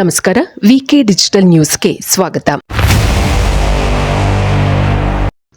ನಮಸ್ಕಾರ. ವಿಕೆ ಡಿಜಿಟಲ್ ನ್ಯೂಸ್ಗೆ ಸ್ವಾಗತ.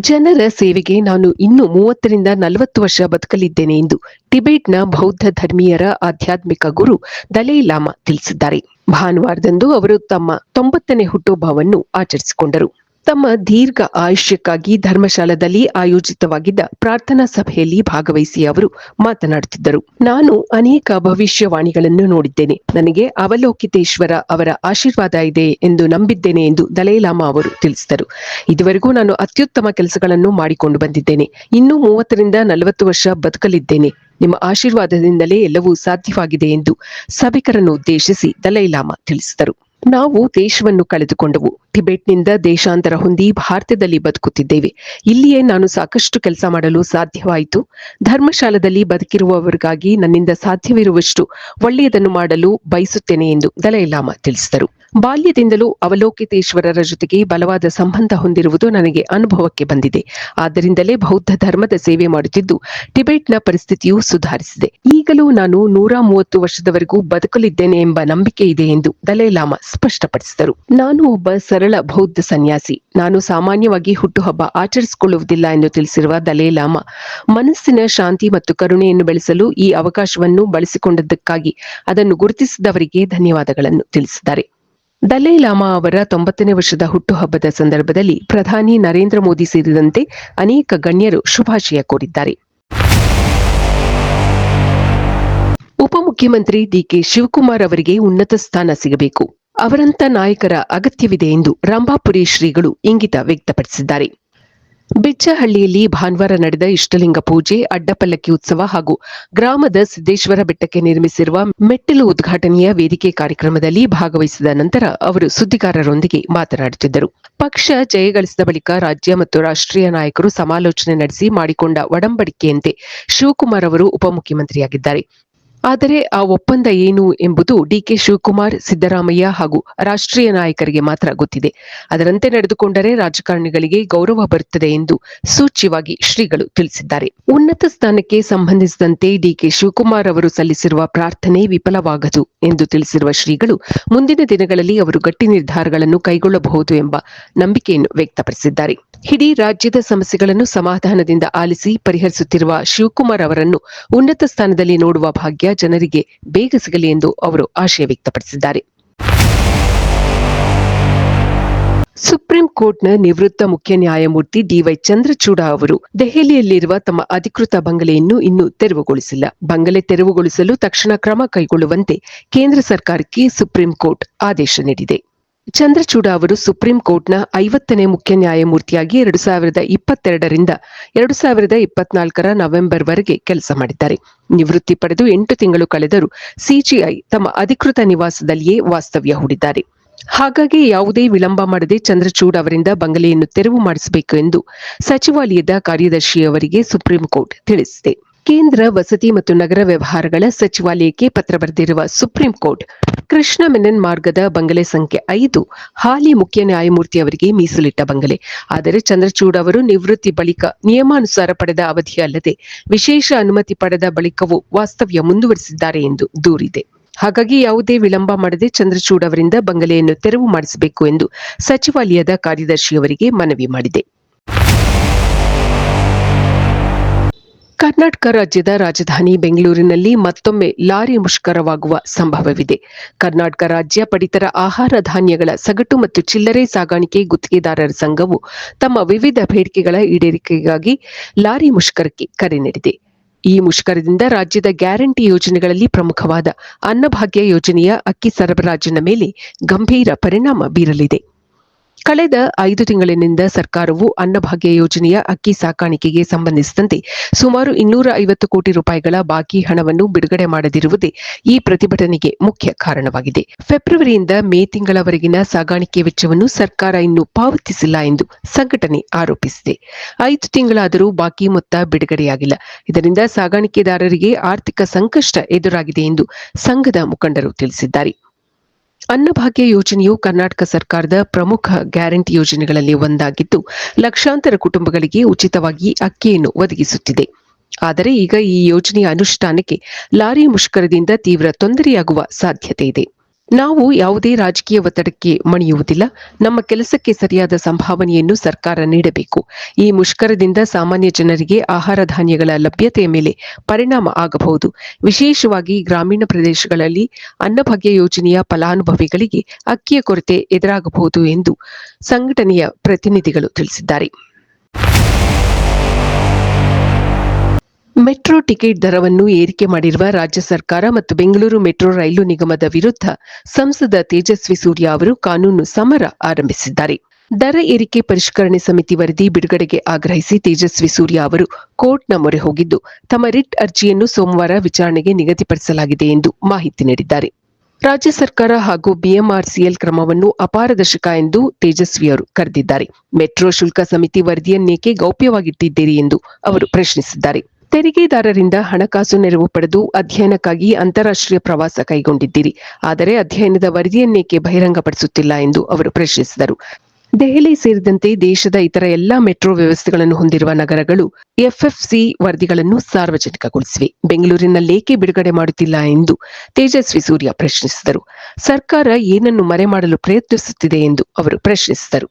ಜನರ ಸೇವೆಗೆ ನಾನು ಇನ್ನು ಮೂವತ್ತರಿಂದ ನಲವತ್ತು ವರ್ಷ ಬದುಕಲಿದ್ದೇನೆ ಎಂದು ಟಿಬೆಟ್ನ ಬೌದ್ಧ ಧರ್ಮೀಯರ ಆಧ್ಯಾತ್ಮಿಕ ಗುರು ದಲೈ ಲಾಮಾ ತಿಳಿಸಿದ್ದಾರೆ. ಭಾನುವಾರದಂದು ಅವರು ತಮ್ಮ ತೊಂಬತ್ತನೇ ಹುಟ್ಟುಹಬ್ಬವನ್ನು ಆಚರಿಸಿಕೊಂಡರು. ತಮ್ಮ ದೀರ್ಘ ಆಯುಷ್ಯಕ್ಕಾಗಿ ಧರ್ಮಶಾಲದಲ್ಲಿ ಆಯೋಜಿತವಾಗಿದ್ದ ಪ್ರಾರ್ಥನಾ ಸಭೆಯಲ್ಲಿ ಭಾಗವಹಿಸಿ ಅವರು ಮಾತನಾಡುತ್ತಿದ್ದರು. ನಾನು ಅನೇಕ ಭವಿಷ್ಯವಾಣಿಗಳನ್ನು ನೋಡಿದ್ದೇನೆ. ನನಗೆ ಅವಲೋಕಿತೇಶ್ವರ ಅವರ ಆಶೀರ್ವಾದ ಇದೆ ಎಂದು ನಂಬಿದ್ದೇನೆ ಎಂದು ದಲೈಲಾಮ ಅವರು ತಿಳಿಸಿದರು. ಇದುವರೆಗೂ ನಾನು ಅತ್ಯುತ್ತಮ ಕೆಲಸಗಳನ್ನು ಮಾಡಿಕೊಂಡು ಬಂದಿದ್ದೇನೆ. ಇನ್ನೂ ಮೂವತ್ತರಿಂದ ನಲವತ್ತು ವರ್ಷ ಬದುಕಲಿದ್ದೇನೆ. ನಿಮ್ಮ ಆಶೀರ್ವಾದದಿಂದಲೇ ಎಲ್ಲವೂ ಸಾಧ್ಯವಾಗಿದೆ ಎಂದು ಸಭಿಕರನ್ನು ಉದ್ದೇಶಿಸಿ ದಲೈಲಾಮ ತಿಳಿಸಿದರು. ನಾವು ದೇಶವನ್ನು ಕಳೆದುಕೊಂಡವು. ಟಿಬೆಟ್ನಿಂದ ದೇಶಾಂತರ ಹೊಂದಿ ಭಾರತದಲ್ಲಿ ಬದುಕುತ್ತಿದ್ದೇವೆ. ಇಲ್ಲಿಯೇ ನಾನು ಸಾಕಷ್ಟು ಕೆಲಸ ಮಾಡಲು ಸಾಧ್ಯವಾಯಿತು. ಧರ್ಮಶಾಲದಲ್ಲಿ ಬದುಕಿರುವವರಿಗಾಗಿ ನನ್ನಿಂದ ಸಾಧ್ಯವಿರುವಷ್ಟು ಒಳ್ಳೆಯದನ್ನು ಮಾಡಲು ಬಯಸುತ್ತೇನೆ ಎಂದು ದಲೈಲಾಮ ತಿಳಿಸಿದರು. ಬಾಲ್ಯದಿಂದಲೂ ಅವಲೋಕಿತೇಶ್ವರರ ಜೊತೆಗೆ ಬಲವಾದ ಸಂಬಂಧ ಹೊಂದಿರುವುದು ನನಗೆ ಅನುಭವಕ್ಕೆ ಬಂದಿದೆ. ಆದ್ದರಿಂದಲೇ ಬೌದ್ಧ ಧರ್ಮದ ಸೇವೆ ಮಾಡುತ್ತಿದ್ದು, ಟಿಬೆಟ್ನ ಪರಿಸ್ಥಿತಿಯು ಸುಧಾರಿಸಿದೆ. ಈಗಲೂ ನಾನು ನೂರ ಮೂವತ್ತು ವರ್ಷದವರೆಗೂ ಬದುಕಲಿದ್ದೇನೆ ಎಂಬ ನಂಬಿಕೆ ಇದೆ ಎಂದು ದಲೈಲಾಮಾ ಸ್ಪಷ್ಟಪಡಿಸಿದರು. ನಾನು ಒಬ್ಬ ಸರಳ ಬೌದ್ಧ ಸನ್ಯಾಸಿ. ನಾನು ಸಾಮಾನ್ಯವಾಗಿ ಹುಟ್ಟುಹಬ್ಬ ಆಚರಿಸಿಕೊಳ್ಳುವುದಿಲ್ಲ ಎಂದು ತಿಳಿಸಿರುವ ದಲೈಲಾಮಾ ಮನಸ್ಸಿನ ಶಾಂತಿ ಮತ್ತು ಕರುಣೆಯನ್ನು ಬೆಳೆಸಲು ಈ ಅವಕಾಶವನ್ನು ಬಳಸಿಕೊಂಡದ್ದಕ್ಕಾಗಿ ಅದನ್ನು ಗುರುತಿಸಿದವರಿಗೆ ಧನ್ಯವಾದಗಳನ್ನು ತಿಳಿಸಿದ್ದಾರೆ. ದಲೈ ಲಾಮಾ ಅವರ ತೊಂಬತ್ತನೇ ವರ್ಷದ ಹುಟ್ಟುಹಬ್ಬದ ಸಂದರ್ಭದಲ್ಲಿ ಪ್ರಧಾನಿ ನರೇಂದ್ರ ಮೋದಿ ಸೇರಿದಂತೆ ಅನೇಕ ಗಣ್ಯರು ಶುಭಾಶಯ ಕೋರಿದ್ದಾರೆ. ಉಪಮುಖ್ಯಮಂತ್ರಿ ಡಿಕೆ ಶಿವಕುಮಾರ್ ಅವರಿಗೆ ಉನ್ನತ ಸ್ಥಾನ ಸಿಗಬೇಕು. ಅವರಂತ ನಾಯಕರ ಅಗತ್ಯವಿದೆ ಎಂದು ರಂಭಾಪುರಿ ಶ್ರೀಗಳು ಇಂಗಿತ ವ್ಯಕ್ತಪಡಿಸಿದ್ದಾರೆ. ಬಿಚ್ಚಹಳ್ಳಿಯಲ್ಲಿ ಭಾನುವಾರ ನಡೆದ ಇಷ್ಟಲಿಂಗ ಪೂಜೆ, ಅಡ್ಡಪಲ್ಲಕ್ಕಿ ಉತ್ಸವ ಹಾಗೂ ಗ್ರಾಮದ ಸಿದ್ದೇಶ್ವರ ಬೆಟ್ಟಕ್ಕೆ ನಿರ್ಮಿಸಿರುವ ಮೆಟ್ಟಿಲು ಉದ್ಘಾಟನೆಯ ವೇದಿಕೆ ಕಾರ್ಯಕ್ರಮದಲ್ಲಿ ಭಾಗವಹಿಸಿದ ನಂತರ ಅವರು ಸುದ್ದಿಗಾರರೊಂದಿಗೆ ಮಾತನಾಡುತ್ತಿದ್ದರು. ಪಕ್ಷ ಜಯಗಳಿಸಿದ ಬಳಿಕ ರಾಜ್ಯ ಮತ್ತು ರಾಷ್ಟ್ರೀಯ ನಾಯಕರು ಸಮಾಲೋಚನೆ ನಡೆಸಿ ಮಾಡಿಕೊಂಡ ಒಡಂಬಡಿಕೆಯಂತೆ ಶಿವಕುಮಾರ್ ಅವರು ಉಪಮುಖ್ಯಮಂತ್ರಿಯಾಗಿದ್ದಾರೆ. ಆದರೆ ಆ ಒಪ್ಪಂದ ಏನು ಎಂಬುದು ಡಿಕೆ ಶಿವಕುಮಾರ್, ಸಿದ್ದರಾಮಯ್ಯ ಹಾಗೂ ರಾಷ್ಟ್ರೀಯ ನಾಯಕರಿಗೆ ಮಾತ್ರ ಗೊತ್ತಿದೆ. ಅದರಂತೆ ನಡೆದುಕೊಂಡರೆ ರಾಜಕಾರಣಿಗಳಿಗೆ ಗೌರವ ಬರುತ್ತದೆ ಎಂದು ಸೂಚ್ಯವಾಗಿ ಶ್ರೀಗಳು ತಿಳಿಸಿದ್ದಾರೆ. ಉನ್ನತ ಸ್ಥಾನಕ್ಕೆ ಸಂಬಂಧಿಸಿದಂತೆ ಡಿಕೆ ಶಿವಕುಮಾರ್ ಅವರು ಸಲ್ಲಿಸಿರುವ ಪ್ರಾರ್ಥನೆ ವಿಫಲವಾಗದು ಎಂದು ತಿಳಿಸಿರುವ ಶ್ರೀಗಳು, ಮುಂದಿನ ದಿನಗಳಲ್ಲಿ ಅವರು ಗಟ್ಟಿ ನಿರ್ಧಾರಗಳನ್ನು ಕೈಗೊಳ್ಳಬಹುದು ಎಂಬ ನಂಬಿಕೆಯನ್ನು ವ್ಯಕ್ತಪಡಿಸಿದ್ದಾರೆ. ಇಡೀ ರಾಜ್ಯದ ಸಮಸ್ಯೆಗಳನ್ನು ಸಮಾಧಾನದಿಂದ ಆಲಿಸಿ ಪರಿಹರಿಸುತ್ತಿರುವ ಶಿವಕುಮಾರ್ ಅವರನ್ನು ಉನ್ನತ ಸ್ಥಾನದಲ್ಲಿ ನೋಡುವ ಭಾಗ್ಯ ಜನರಿಗೆ ಬೇಗ ಸಿಗಲಿ ಎಂದು ಅವರು ಆಶಯ ವ್ಯಕ್ತಪಡಿಸಿದ್ದಾರೆ. ಸುಪ್ರೀಂ ಕೋರ್ಟ್ನ ನಿವೃತ್ತ ಮುಖ್ಯ ನ್ಯಾಯಮೂರ್ತಿ ಡಿವೈ ಚಂದ್ರಚೂಡ ಅವರು ದೆಹಲಿಯಲ್ಲಿರುವ ತಮ್ಮ ಅಧಿಕೃತ ಬಂಗಲೆಯನ್ನು ಇನ್ನೂ ತೆರವುಗೊಳಿಸಿಲ್ಲ. ಬಂಗಲೆ ತೆರವುಗೊಳಿಸಲು ತಕ್ಷಣ ಕ್ರಮ ಕೈಗೊಳ್ಳುವಂತೆ ಕೇಂದ್ರ ಸರ್ಕಾರಕ್ಕೆ ಸುಪ್ರೀಂ ಕೋರ್ಟ್ ಆದೇಶ ನೀಡಿದೆ. ಚಂದ್ರಚೂಡ ಅವರು ಸುಪ್ರೀಂ ಕೋರ್ಟ್ನ ಐವತ್ತನೇ ಮುಖ್ಯ ನ್ಯಾಯಮೂರ್ತಿಯಾಗಿ ಎರಡು ಸಾವಿರದ ಇಪ್ಪತ್ತೆರಡರಿಂದ ಎರಡು ಸಾವಿರದ ಇಪ್ಪತ್ನಾಲ್ಕರ ನವೆಂಬರ್ ವರೆಗೆ ಕೆಲಸ ಮಾಡಿದ್ದಾರೆ. ನಿವೃತ್ತಿ ಪಡೆದು ಎಂಟು ತಿಂಗಳು ಕಳೆದರೂ ಸಿಜಿಐ ತಮ್ಮ ಅಧಿಕೃತ ನಿವಾಸದಲ್ಲಿಯೇ ವಾಸ್ತವ್ಯ ಹೂಡಿದ್ದಾರೆ. ಹಾಗಾಗಿ ಯಾವುದೇ ವಿಳಂಬ ಮಾಡದೆ ಚಂದ್ರಚೂಡ್ ಅವರಿಂದ ಬಂಗಲೆಯನ್ನು ತೆರವು ಮಾಡಿಸಬೇಕು ಎಂದು ಸಚಿವಾಲಯದ ಕಾರ್ಯದರ್ಶಿಯವರಿಗೆ ಸುಪ್ರೀಂ ಕೋರ್ಟ್ ತಿಳಿಸಿದೆ. ಕೇಂದ್ರ ವಸತಿ ಮತ್ತು ನಗರ ವ್ಯವಹಾರಗಳ ಸಚಿವಾಲಯಕ್ಕೆ ಪತ್ರ ಬರೆದಿರುವ ಸುಪ್ರೀಂ ಕೋರ್ಟ್, ಕೃಷ್ಣ ಮೆನನ್ ಮಾರ್ಗದ ಬಂಗಲೆ ಸಂಖ್ಯೆ ಐದು, ಹಾಲಿ ಮುಖ್ಯ ನ್ಯಾಯಮೂರ್ತಿ ಅವರಿಗೆ ಮೀಸಲಿಟ್ಟ ಬಂಗಲೆ. ಆದರೆ ಚಂದ್ರಚೂಡ್ ಅವರು ನಿವೃತ್ತಿ ಬಳಿಕ ನಿಯಮಾನುಸಾರ ಪಡೆದ ಅವಧಿ ಅಲ್ಲದೆ ವಿಶೇಷ ಅನುಮತಿ ಪಡೆದ ಬಳಿಕವೂ ವಾಸ್ತವ್ಯ ಮುಂದುವರಿಸಿದ್ದಾರೆ ಎಂದು ದೂರಿದೆ. ಹಾಗಾಗಿ ಯಾವುದೇ ವಿಳಂಬ ಮಾಡದೆ ಚಂದ್ರಚೂಡ್ ಅವರಿಂದ ಬಂಗಲೆಯನ್ನು ತೆರವು ಮಾಡಿಸಬೇಕು ಎಂದು ಸಚಿವಾಲಯದ ಕಾರ್ಯದರ್ಶಿಯವರಿಗೆ ಮನವಿ ಮಾಡಿದೆ. ಕರ್ನಾಟಕ ರಾಜ್ಯದ ರಾಜಧಾನಿ ಬೆಂಗಳೂರಿನಲ್ಲಿ ಮತ್ತೊಮ್ಮೆ ಲಾರಿ ಮುಷ್ಕರವಾಗುವ ಸಂಭವವಿದೆ. ಕರ್ನಾಟಕ ರಾಜ್ಯ ಪಡಿತರ ಆಹಾರ ಧಾನ್ಯಗಳ ಸಗಟು ಮತ್ತು ಚಿಲ್ಲರೆ ಸಾಗಾಣಿಕೆ ಗುತ್ತಿಗೆದಾರರ ಸಂಘವು ತಮ್ಮ ವಿವಿಧ ಬೇಡಿಕೆಗಳ ಈಡೇರಿಕೆಗಾಗಿ ಲಾರಿ ಮುಷ್ಕರಕ್ಕೆ ಕರೆ ನೀಡಿದೆ. ಈ ಮುಷ್ಕರದಿಂದ ರಾಜ್ಯದ ಗ್ಯಾರಂಟಿ ಯೋಜನೆಗಳಲ್ಲಿ ಪ್ರಮುಖವಾದ ಅನ್ನಭಾಗ್ಯ ಯೋಜನೆಯ ಅಕ್ಕಿ ಸರಬರಾಜಿನ ಮೇಲೆ ಗಂಭೀರ ಪರಿಣಾಮ ಬೀರಲಿದೆ. ಕಳೆದ ಐದು ತಿಂಗಳಿನಿಂದ ಸರ್ಕಾರವು ಅನ್ನಭಾಗ್ಯ ಯೋಜನೆಯ ಅಕ್ಕಿ ಸಾಕಾಣಿಕೆಗೆ ಸಂಬಂಧಿಸಿದಂತೆ ಸುಮಾರು ಇನ್ನೂರ ಐವತ್ತು ಕೋಟಿ ರೂಪಾಯಿಗಳ ಬಾಕಿ ಹಣವನ್ನು ಬಿಡುಗಡೆ ಮಾಡದಿರುವುದೇ ಈ ಪ್ರತಿಭಟನೆಗೆ ಮುಖ್ಯ ಕಾರಣವಾಗಿದೆ. ಫೆಬ್ರವರಿಯಿಂದ ಮೇ ತಿಂಗಳವರೆಗಿನ ಸಾಗಾಣಿಕೆ ವೆಚ್ಚವನ್ನು ಸರ್ಕಾರ ಇನ್ನೂ ಪಾವತಿಸಿಲ್ಲ ಎಂದು ಸಂಘಟನೆ ಆರೋಪಿಸಿದೆ. ಐದು ತಿಂಗಳಾದರೂ ಬಾಕಿ ಮೊತ್ತ ಬಿಡುಗಡೆಯಾಗಿಲ್ಲ. ಇದರಿಂದ ಸಾಗಾಣಿಕೆದಾರರಿಗೆ ಆರ್ಥಿಕ ಸಂಕಷ್ಟ ಎದುರಾಗಿದೆ ಎಂದು ಸಂಘದ ಮುಖಂಡರು ತಿಳಿಸಿದ್ದಾರೆ. ಅನ್ನಭಾಗ್ಯ ಯೋಜನೆಯು ಕರ್ನಾಟಕ ಸರ್ಕಾರದ ಪ್ರಮುಖ ಗ್ಯಾರಂಟಿ ಯೋಜನೆಗಳಲ್ಲಿ ಒಂದಾಗಿದ್ದು, ಲಕ್ಷಾಂತರ ಕುಟುಂಬಗಳಿಗೆ ಉಚಿತವಾಗಿ ಅಕ್ಕಿಯನ್ನು ಒದಗಿಸುತ್ತಿದೆ. ಆದರೆ ಈಗ ಈ ಯೋಜನೆಯ ಅನುಷ್ಠಾನಕ್ಕೆ ಲಾರಿ ಮುಷ್ಕರದಿಂದ ತೀವ್ರ ತೊಂದರೆಯಾಗುವ ಸಾಧ್ಯತೆ ಇದೆ. ನಾವು ಯಾವುದೇ ರಾಜಕೀಯ ಒತ್ತಡಕ್ಕೆ ಮಣಿಯುವುದಿಲ್ಲ. ನಮ್ಮ ಕೆಲಸಕ್ಕೆ ಸರಿಯಾದ ಸಂಭಾವನೆಯನ್ನು ಸರ್ಕಾರ ನೀಡಬೇಕು. ಈ ಮುಷ್ಕರದಿಂದ ಸಾಮಾನ್ಯ ಜನರಿಗೆ ಆಹಾರ ಧಾನ್ಯಗಳ ಲಭ್ಯತೆಯ ಮೇಲೆ ಪರಿಣಾಮ ಆಗಬಹುದು. ವಿಶೇಷವಾಗಿ ಗ್ರಾಮೀಣ ಪ್ರದೇಶಗಳಲ್ಲಿ ಅನ್ನಭಾಗ್ಯ ಯೋಜನೆಯ ಫಲಾನುಭವಿಗಳಿಗೆ ಅಕ್ಕಿಯ ಕೊರತೆ ಎದುರಾಗಬಹುದು ಎಂದು ಸಂಘಟನೆಯ ಪ್ರತಿನಿಧಿಗಳು ತಿಳಿಸಿದ್ದಾರೆ. ಮೆಟ್ರೋ ಟಿಕೆಟ್ ದರವನ್ನು ಏರಿಕೆ ಮಾಡಿರುವ ರಾಜ್ಯ ಸರ್ಕಾರ ಮತ್ತು ಬೆಂಗಳೂರು ಮೆಟ್ರೋ ರೈಲು ನಿಗಮದ ವಿರುದ್ಧ ಸಂಸದ ತೇಜಸ್ವಿ ಸೂರ್ಯ ಅವರು ಕಾನೂನು ಸಮರ ಆರಂಭಿಸಿದ್ದಾರೆ. ದರ ಏರಿಕೆ ಪರಿಷ್ಕರಣೆ ಸಮಿತಿ ವರದಿ ಬಿಡುಗಡೆಗೆ ಆಗ್ರಹಿಸಿ ತೇಜಸ್ವಿ ಸೂರ್ಯ ಅವರು ಕೋರ್ಟ್ನ ಮೊರೆ ಹೋಗಿದ್ದು, ತಮ್ಮ ರಿಟ್ ಅರ್ಜಿಯನ್ನು ಸೋಮವಾರ ವಿಚಾರಣೆಗೆ ನಿಗದಿಪಡಿಸಲಾಗಿದೆ ಎಂದು ಮಾಹಿತಿ ನೀಡಿದ್ದಾರೆ. ರಾಜ್ಯ ಸರ್ಕಾರ ಹಾಗೂ ಬಿಎಂಆರ್ಸಿಎಲ್ ಕ್ರಮವನ್ನು ಅಪಾರದರ್ಶಕ ಎಂದು ತೇಜಸ್ವಿ ಅವರು ಕರೆದಿದ್ದಾರೆ. ಮೆಟ್ರೋ ಶುಲ್ಕ ಸಮಿತಿ ವರದಿಯನ್ನೇಕೆ ಗೌಪ್ಯವಾಗಿಟ್ಟಿದ್ದೀರಿ ಎಂದು ಅವರು ಪ್ರಶ್ನಿಸಿದ್ದಾರೆ. ತೆರಿಗೆದಾರರಿಂದ ಹಣಕಾಸು ನೆರವು ಪಡೆದು ಅಧ್ಯಯನಕ್ಕಾಗಿ ಅಂತಾರಾಷ್ಟ್ರೀಯ ಪ್ರವಾಸ ಕೈಗೊಂಡಿದ್ದೀರಿ. ಆದರೆ ಅಧ್ಯಯನದ ವರದಿಯನ್ನೇಕೆ ಬಹಿರಂಗಪಡಿಸುತ್ತಿಲ್ಲ ಎಂದು ಅವರು ಪ್ರಶ್ನಿಸಿದರು. ದೆಹಲಿ ಸೇರಿದಂತೆ ದೇಶದ ಇತರ ಎಲ್ಲಾ ಮೆಟ್ರೋ ವ್ಯವಸ್ಥೆಗಳನ್ನು ಹೊಂದಿರುವ ನಗರಗಳು ಎಫ್ಎಫ್ಸಿ ವರದಿಗಳನ್ನು ಸಾರ್ವಜನಿಕಗೊಳಿಸಿವೆ. ಬೆಂಗಳೂರಿನಲ್ಲೇಕೆ ಬಿಡುಗಡೆ ಮಾಡುತ್ತಿಲ್ಲ ಎಂದು ತೇಜಸ್ವಿ ಸೂರ್ಯ ಪ್ರಶ್ನಿಸಿದರು. ಸರ್ಕಾರ ಏನನ್ನು ಮರೆಮಾಡಲು ಪ್ರಯತ್ನಿಸುತ್ತಿದೆ ಎಂದು ಅವರು ಪ್ರಶ್ನಿಸಿದರು.